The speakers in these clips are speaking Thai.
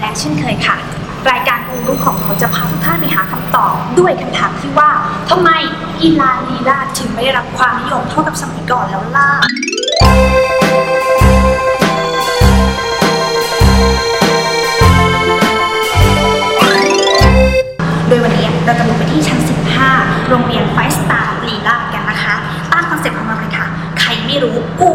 และเช่นเคยค่ะ รายการกูรูของเราจะพาทุกท่านไปหาคำตอบด้วยคำถามที่ว่าทำไมกีฬาลีลาถึงไม่ได้รับความนิยมเท่ากับสมัยก่อนแล้วล่ะโดยวันนี้เราจะบุไปที่ชั้น 15 โรงเรียนไฟสตาร์ลีลากันนะคะ ตั้งคอนเซ็ปต์ของมันเลยค่ะ ใครไม่รู้กู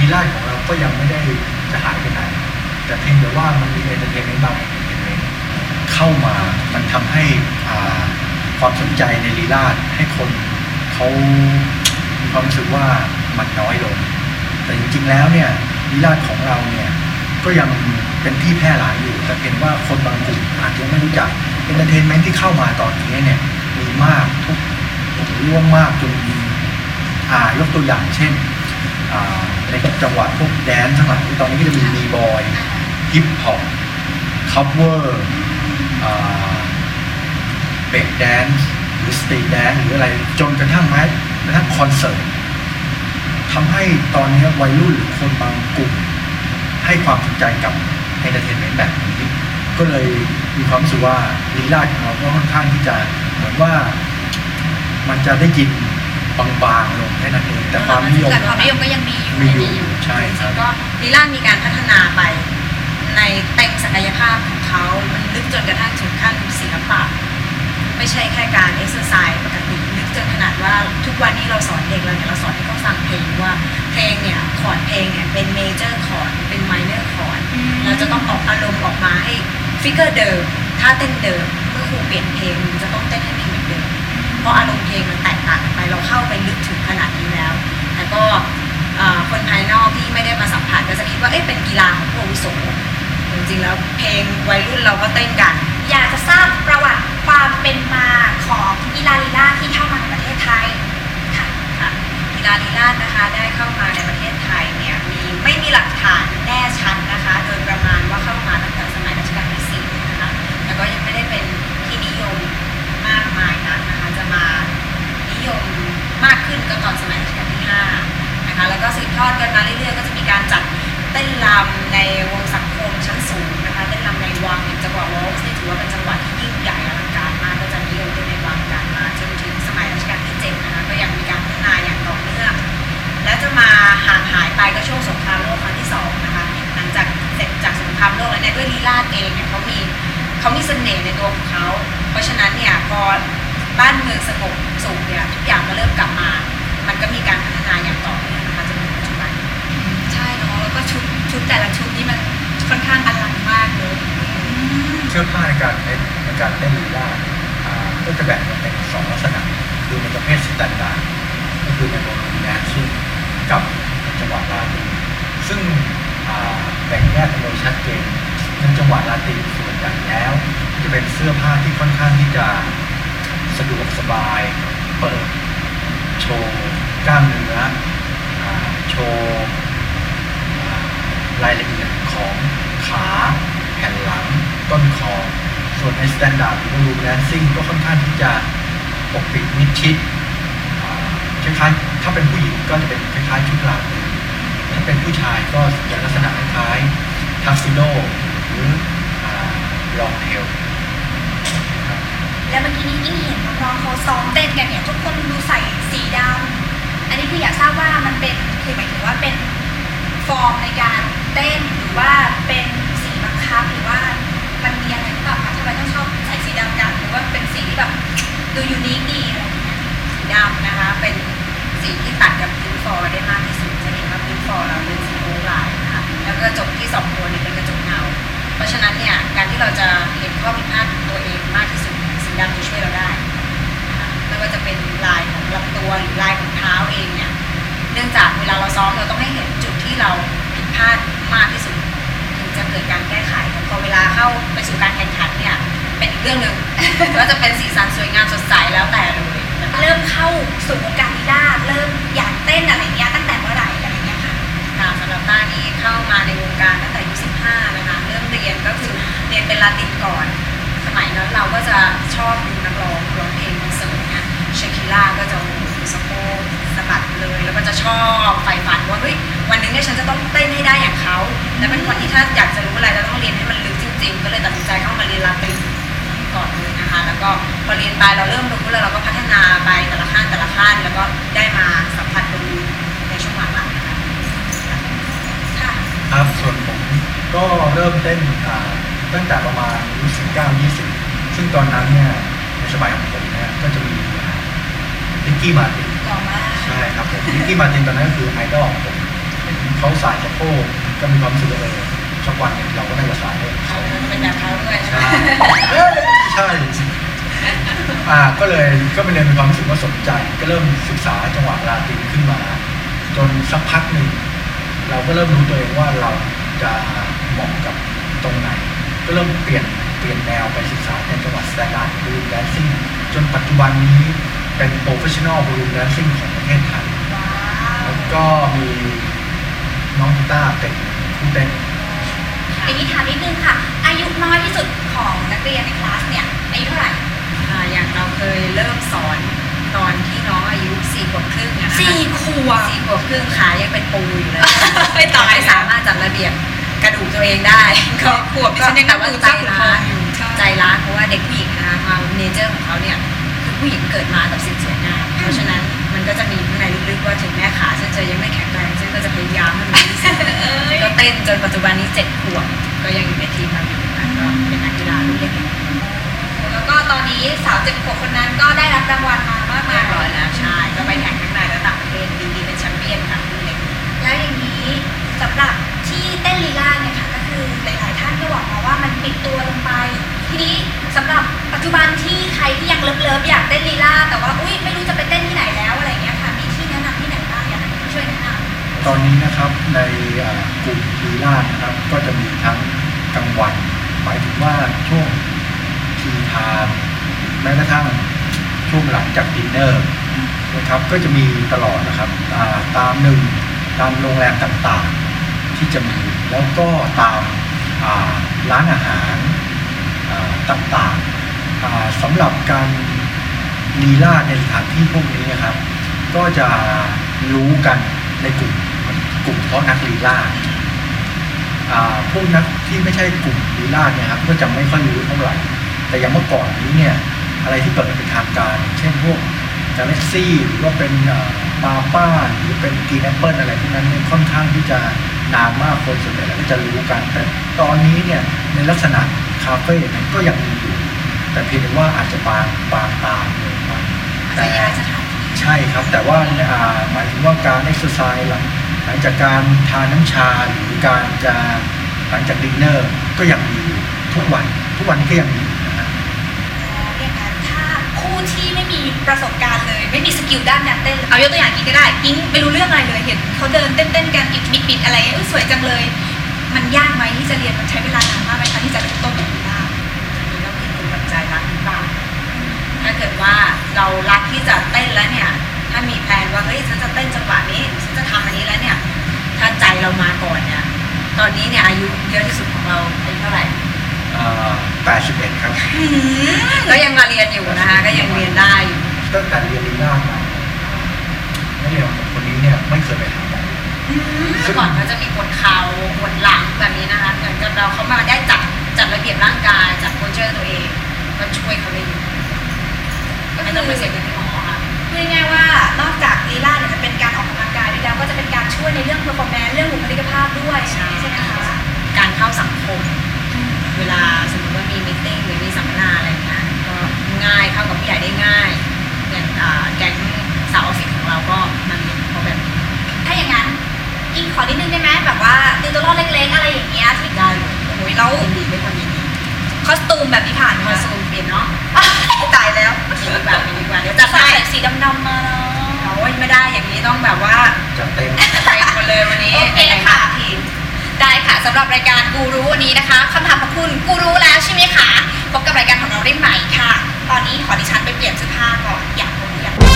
นะครับลีลาดของเราก็ยังไม่ได้จะหายไปไหน แต่เพียงแต่ว่ามันมีเอนเตอร์เทนเมนต์บางเอนเตอร์เทนเมนต์เข้ามามันทำให้ความสนใจในลีลาดให้คนเขามีความรู้สึกว่ามันน้อยลง แต่จริงๆแล้วเนี่ยลีลาดของเราเนี่ยก็ยังเป็นที่แพร่หลายอยู่ แต่เพียงว่าคนบางกลุ่มอาจจะไม่รู้จักเอนเตอร์เทนเมนต์ที่เข้ามาตอนนี้เนี่ยมีมากทุกร่วงมากจนมีอ่ายกตัวอย่างเช่น ในจังหวะพวกแดนซ์ทั้งหลายตอนนี้ก็จะมีมีบอยฮิปฮอปคัฟเวอร์เบรกแดนซ์หรือสตรีทแดนซ์หรืออะไรจนกระทั่งแม้กระทั่งคอนเสิร์ตทำให้ตอนนี้วัยรุ่นหรือคนบางกลุ่ม ให้ความสนใจกับเอนเตอร์เทนเมนต์แบบนี้ ก็เลยมีความรู้สึกว่าลีลาของเราก็ค่อนข้างที่จะเหมือนว่ามันจะได้ยิน บางๆลงแค่นั้นเองแต่ความนิยมแต่ความนิยมก็ยังมีอยู่มีอยู่ใช่ครับก็ลีลามีการพัฒนาไป ในเต็มศักยภาพของเขามันลึกจนกระทั่งถึงขั้นศิลปะไม่ใช่แค่การเอ็กซ์ไซส์ปกติลึกจนขนาดว่าทุกวันนี้เราสอนเด็กเราเนี่ยเราสอนให้เขาฟังเพลงว่าเพลงเนี่ยคอร์ดเพลงเนี่ยเป็นเมเจอร์คอร์ดเป็นไมเนอร์คอร์ดอืมเราจะต้องออกอารมณ์ออกมาให้ฟิกเกอร์เดิมท่าเต้นเดิมเมื่อครูเปลี่ยนเพลงมันจะต้องเต้นให้มันเหมือน เดิมเพราะอารมณ์เพลงมันแตกต่างกันไปเราเข้าไปลึกถึงขนาดนี้แล้ว แต่ก็เอ่อคนภายนอกที่ไม่ได้มาสัมผัสก็จะคิดว่าเอ๊ะเป็นกีฬาของผู้อาวุโสจริงๆแล้วเพลงวัยรุ่นเราก็เต้นกัน อยากจะทราบประวัติความเป็นมาของกีฬาลีลาดที่เข้ามาในประเทศไทยค่ะค่ะกีฬาลีลาดนะคะได้เข้ามาในประเทศไทยเนี่ยมีไม่มีหลักฐานแน่ชัดนะคะโดยประมาณว่าเข้ามาตั้งแต่สมัยรัชกาลที่สี่นะคะแต่ก็ยังไม่ได้เป็นที่นิยมมากมายนักนะคะจะมานิย มากขึ้นก็ตอนสมัยรัชกาลที่ห้านะคะแล้วก็สืบทอดกันมาเรื่อยๆ ก็จะมีการจัดเต้นรำในวงสังคมชั้นสูงนะคะเต้นรำในวังจังหวะวอลส์นี่ถือว่าเป็นจังหวะที่ยิ่งใหญ่อลังการมากก็จะนิยมเต้นในวังกันมาจนถึงสมัยรัชกาลที่เจ็ดนะคะก็ยังมีการพัฒนาอย่างต่อเนื่องและจะมาหายไปก็ช่วงสงครามโลกครั้งที่สองนะคะหลังจากเสร็จจากสงครามโลกแล้วเนี่ยด้วยลีลาดเองเนี่ยเขามีเขามีเสน่ห์ในตัวของเขา เพราะฉะนั้นเนี่ยพอบ้านเมืองสงบ สุขเนี่ยทุกอย่างก็เริ่มกลับมา มันก็มีการพัฒนาอย่างต่อเนื่องนะคะจนถึงปัจจุบันใช่เนาะแล้วก็ชุดชุดแต่ละชุดนี่มันค่อนข้างอลังมากเลยเสื้อผ้าในการเต้นในการเต้นลีลาดอ่าก็จะแบ่งออกเป็นสองลักษณะคือในประเภทสแตนดาร์ดก็คือในบทแดนซิ่งกับในจังหวะลาตินซึ่งอ่าแบ่งแยกกันโดยชัดเจนในจังหวะลาตินส่วนใหญ่แล้ว จะเป็นเสื้อผ้าที่ค่อนข้างที่จะ สะดวกสบาย เปิดโชว์กล้ามเนื้อโชว์อ่ารายละเอียดของขาแผ่นหลัง ต้นคอ ส่วนในสแตนดาร์ดรือรูแดนซิ่งก็ค่อนข้างที่จะปกปิดมิดชิดคล้ายๆถ้าเป็นผู้หญิงก็จะเป็นคล้ายๆชุดลาตีถ้าเป็นผู้ชายก็จะลักษณะคล้ายทักซิโดหรือลองเทล แล้วเมื่อกี้นี้ยิ่งเห็นน้องๆเขาซ้อมเต้นกันเนี่ยทุกคนดูใส่สีดำอันนี้คืออยากทราบว่ามันเป็นคือหมายถึงว่าเป็นฟอร์มในการเต้นหรือว่าเป็นสีบังคับหรือว่ามันมีอะไรหรือเปล่าคะทำไมต้องชอบใส่สีดำกันหรือว่าเป็นสีที่แบบดูยูนิคดีอะไรอย่างเงี้ยสีดำนะคะเป็นสีที่ตัดกับพิ้นฟอร์ได้มากที่สุดจะเห็นว่าพิ้นฟอร์เราเป็นสีโอลายนะคะแล้วก็กระจกที่สองตัวเนี่ยเป็นกระจกเงา เพราะฉะนั้นเนี่ยการที่เราจะเห็นข้อผิดพลาดของตัวเองมากที่สุด ดำจะช่วยเราได้นะคะไม่ว่าจะเป็นลายของลำตัวหรือลายของเท้าเองเนี่ยเนื่องจากเวลาเราซ้อมเราต้องให้เห็นจุดที่เราผิดพลาดมากที่สุดถึงจะเกิดการแก้ไขแต่พอเวลาเข้าไปสู่การแข่งขันเนี่ยเป็นอีกเรื่องหนึ่งก็จะเป็นสีสันสวยงามสดใสแล้วแต่เลยนะคะเริ่มเข้าสู่วงการลีลาเริ่มอยากเต้นอะไรเงี้ยตั้งแต่เมื่อไหร่อะไรเงี้ยค่ะค่ะสำหรับต้านี่เข้ามาในวงการตั้งแต่อายุ15นะคะเริ่มเรียนก็คือเรียนเป็นลาตินก่อน สมัยนั้นเราก็จะชอบดูนักร้องร้องเพลงคอนเสิร์ตเนี่ยเชคิล่าก็จะโอ้โหสะโพกสะบัดเลย แล้วก็จะชอบใฝ่ฝันว่าเฮ้ยวันหนึงเนี่ยฉันจะต้องเต้นให้ได้อย่างเขาและเป็นคนที่ถ้าอยากจะรู้อะไรจะต้องเรียนให้มันลึกจริง ๆ ก็เลยตัดสินใจเข้ามาเรียนลาตินก่อนเลยนะคะ แล้วก็พอเรียนไปเราเริ่มรู้แล้วเราก็พัฒนาไปแต่ละขั้นแต่ละขั้นแล้วก็ได้มาสัมผัสตรงนี้ในช่วงหลังๆนะคะค่ะครับส่วนผมก็เริ่มเต้นอ่า ตั้งแต่ประมาณอายุ19 20 ซึ่งตอนนั้นเนี่ยในสมัยของผมเนี่ยก็จะมีลิกกี้มาตินหล่อมากใช่ครับผมลิกกี้มาตินตอนนั้นก็คือไอดอลของผมเห็นเขาสายสะโพกก็มีความรู้สึกว่าเออสักวันเนี่ยเราก็น่าจะสายให้เขาเขาเป็นแบบเขาด้วยใช่เอ้ยใช่อ่าก็เลยก็เป็นเลยมีความรู้สึกว่าสนใจ ก็เริ่มศึกษาจังหวะลาตินขึ้นมา จนสักพักหนึ่งเราก็เริ่มรู้ตัวเองว่าเราจะเหมาะกับตรงไหน ก็เริ่มเปลี่ยนเปลี่ยนแนวไปศึกษาในจังหวัดสแตนดาร์ดบลูแดนซิ่งจนปัจจุบันนี้เป็นโปรเฟชชั่นอลบลูแดนซิ่งของประเทศไทยว้าแล้ววก็มีน้องกีตาร์เป็นผู้เต้นอันนี้ถามนิดนึงค่ะ อายุน้อยที่สุดของนักเรียนในคลาสเนี่ยอายุเท่าไหร่อ่าอย่างเราเคยเริ่มสอนตอนที่น้องอายุสี่ขวบครึ่งอะนะคะสี่ขวบสี่ขวบครึ่งขายังเป็นปูอยู่เลย ไม่ตายไม่สามารถจัดระเบียบ กระดูกตัวเองได้ ก็ขวบดิฉันยังนัแต่บว่าถือใจเจ้าขุนทร้าอนงอยู่ใช่ใจร้านเพราะว่าเด็กผู้หญิงนะคะความเนเจอร์ของเขาเนี่ยคือผู้หญิงเกิดมากับสิ่งสวยงามเพราะฉะนั้นมันก็จะมีข้างในลึกๆว่าถึงแม้ขาฉันจะยังไม่แข็งแรงฉันก็จะพยายามให้มันดีที่สุดเอ้ยก็เต้นจนปัจจุบันนี้เจ็ดขวบก็ยังอยู่ในทีมเราอยู่นะก็เป็นนักกีฬารุ่นเล็กแล้วก็ตอนนี้สาวเจ็ดขวบคนนั้นก็ได้รับรางวัล ปัจจุบันที่ใครที่ยังเลิฟๆอยากเต้นลีลาแต่ว่าอุ้ยไม่รู้จะไปเต้นที่ไหนแล้วอะไรเงี้ยค่ะมีที่แนะนำที่ไหนบ้างอยากให้ช่วยแนะนำตอนนี้นะครับในอ่อกลุ่มลีลาดนะครับ ก็จะมีทั้งกลางวัน หมายถึงว่าช่วงทีทม์แม้กระทั่งช่วงหลังจากดินเนอร์นะครับ ก็จะมีตลอดนะครับอ่าตามหนึ่งตามโรงแรมต่างๆที่จะมีแล้วก็ตามอ่าร้านอาหารอ่าต่างๆ สำหรับการลีลาในสถานที่พวกนี้นะครับ ก็จะรู้กันในกลุ่มกลุ่มเฉพาะนักลีลาพวกนักที่ไม่ใช่กลุ่มลีลาเนี่ยครับก็จะไม่ค่อยรู้เท่าไหร่ แต่อย่างเมื่อก่อนนี้เนี่ยอะไรที่เปิดเป็นทางการ เช่นพวกกาแล็กซี่หรือว่าเป็นปาป้าหรือเป็นกีนแอปเปิลอะไรพวกนั้นเนี่ยค่อนข้างที่จะนานมากคนส่วนใหญ่แล้วก็จะรู้กัน แต่ตอนนี้เนี่ยในลักษณะคาเฟ่ก็ยังมีอยู่ แต่เพียงแต่ว่าอาจจะบางบางตาลงไปจะย้ายสถานที่ใช่ครับแต่ว่าอ่าหมายถึงว่าการเอ็กซ์ไซส์หลังหลังจากการทานน้ำชาหรือการจะหลังจากดินเนอร์ก็ยังมีอยู่ทุกวัน ทุกวันนี้ก็ยังมีอยู่นะฮะอย่างนั้นถ้าคู่ที่ไม่มีประสบการณ์เลย ไม่มีสกิลด้านการเต้นเอายกตัวอย่างกิ๊กก็ได้กิ๊กไม่รู้เรื่องอะไรเลยเห็นเขาเดินเต้นๆกันอิดบิดบิดอะไรเอ้ยสวยจังเลย มันยากไหมที่จะเรียนมันใช้เวลานานมากไหมคะที่จะ เรารักที่จะเต้นแล้วเนี่ย ถ้ามีแผนว่าเฮ้ยฉันจะเต้นจังหวะนี้ฉันจะทำอันนี้แล้วเนี่ย ถ้าใจเรามาก่อนเนี่ยตอนนี้เนี่ยอายุเยอะที่สุดของเราอายุเท่าไหร่อ่า81ครับก็ยังมาเรียนอยู่นะคะก็ยังเรียนได้อยู่ตั้งแต่เรียนลีลาดมานักเรียนของผมคนนี้เนี่ยไม่เคยไปหาหมอเมื่อก่อนเขาจะมีปวดเข่าปวดหลังแบบนี้นะคะเหมือนกับเราเขามาได้จัดจัดระเบียบร่างกายจัดโคชเชอร์ตัวเองก็ช่วยเขาได้อยู่ ก็ไม่ต้องไปเสียเงินที่หมอค่ะพูดง่ายๆว่านอกจากลีลาเนี่ยจะเป็นการออกกำลังกายด้วยแล้วก็จะเป็นการช่วยในเรื่อง performance เรื่องบุคลิกภาพด้วยใช่ไหมคะการเข้าสังคม เวลาสมมติว่ามีมิ팅หรือมีสัมมนาอะไรเงี้ยก็ง่ายเข้ากับผู้ใหญ่ได้ง่ายอย่างอ่าแก๊งสาวออฟฟิศของเราก็มาเรียนเพราะแบบนี้ถ้าอย่างนั้นกิ๊กขอนิดนึงได้ไหมแบบว่าติวตัวรอดเล็กๆอะไรอย่างเงี้ยที่ได้เลยโอ้ยแล้วยินดีด้วยความยินดีคอสตูมแบบนี้ผ่านไหมมาคะซูมเปลี่ยนเนาะตายแล้ว สีดีกว่าดีกว่าเดี๋ยวจะใส่ใส่สีดำๆมาเนาะ โอ้ยไม่ได้อย่างนี้ต้องแบบว่าจัดเต็ม เต็มหมดเลยวันนี้โอเคค่ะ ทีได้ค่ะสำหรับรายการกูรู้วันนี้นะคะคำถามของคุณกูรู้แล้วใช่ไหมคะพบกับรายการของเราได้ใหม่ค่ะ ตอนนี้ขอดิฉันไปเปลี่ยนเสื้อผ้าก่อนอยากรู้อยากรู้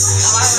Yes.